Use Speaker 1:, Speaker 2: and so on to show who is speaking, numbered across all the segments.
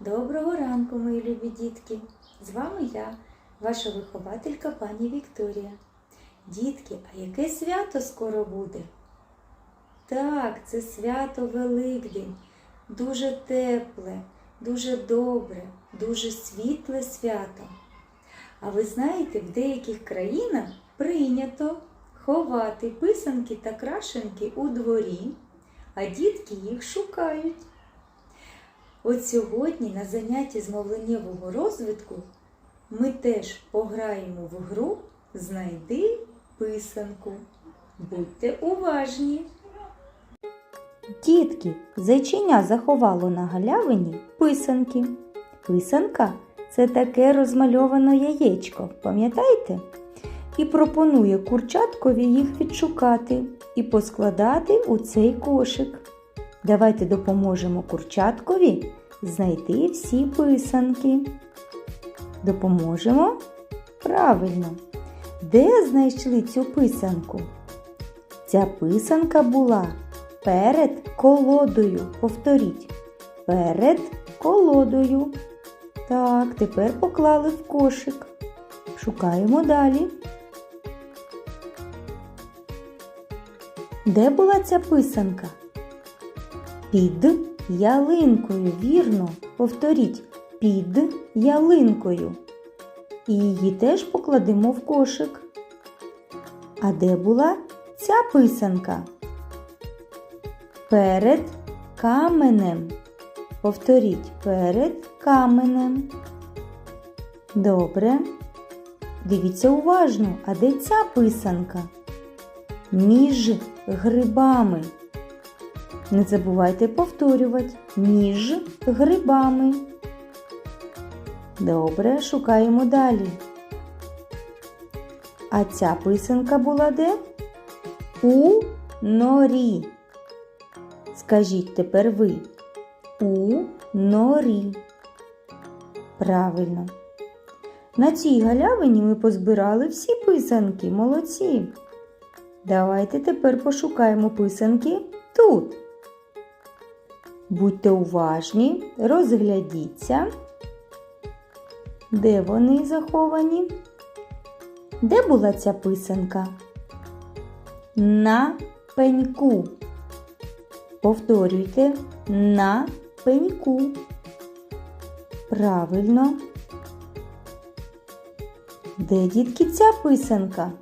Speaker 1: Доброго ранку, мої любі дітки! З вами я, ваша вихователька пані Вікторія. Дітки, а яке свято скоро буде? Так, це свято Великдень. Дуже тепле, дуже добре, дуже світле свято. А ви знаєте, в деяких країнах прийнято ховати писанки та крашенки у дворі, а дітки їх шукають. От сьогодні на занятті з мовленнєвого розвитку ми теж пограємо в гру Знайди писанку. Будьте уважні! Дітки, зайчиня заховало на галявині писанки. Писанка це таке розмальоване яєчко, пам'ятаєте? І пропонує курчаткові їх відшукати і поскладати у цей кошик. Давайте допоможемо курчаткові знайти всі писанки. Допоможемо? Правильно. Де знайшли цю писанку? Ця писанка була перед колодою. Повторіть. Перед колодою. Так, тепер поклали в кошик. Шукаємо далі. Де була ця писанка? Під ялинкою, вірно. Повторіть, під ялинкою. І її теж покладемо в кошик. А де була ця писанка? Перед каменем. Повторіть, перед каменем. Добре. Дивіться уважно, а де ця писанка? Між грибами. Не забувайте повторювати між грибами. Добре, шукаємо далі. А ця писанка була де? У норі. Скажіть тепер ви. У норі. Правильно. На цій галявині ми позбирали всі писанки. Молодці. Давайте тепер пошукаємо писанки тут. Будьте уважні, розглядіться. Де вони заховані? Де була ця писанка? На пеньку. Повторюйте на пеньку. Правильно. Де дітки ця писанка?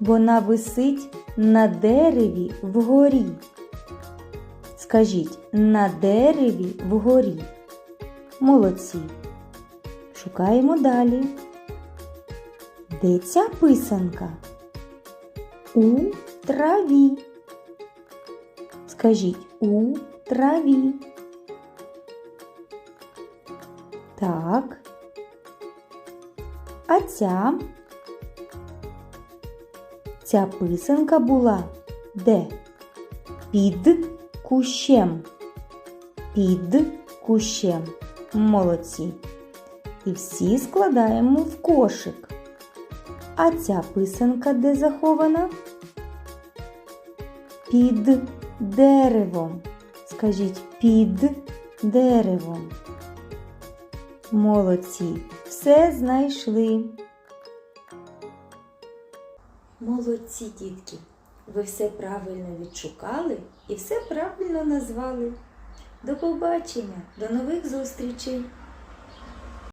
Speaker 1: Вона висить на дереві вгорі. Скажіть на дереві вгорі. Молодці. Шукаємо далі. Де ця писанка? У траві. Скажіть у траві. Так. А ця? Ця писанка була де? Під кущем. Під кущем. Молодці. І всі складаємо в кошик. А ця писанка де захована? Під деревом. Скажіть під деревом. Молодці. Все знайшли. Молодці, дітки. Ви все правильно відшукали і все правильно назвали. До побачення, до нових зустрічей!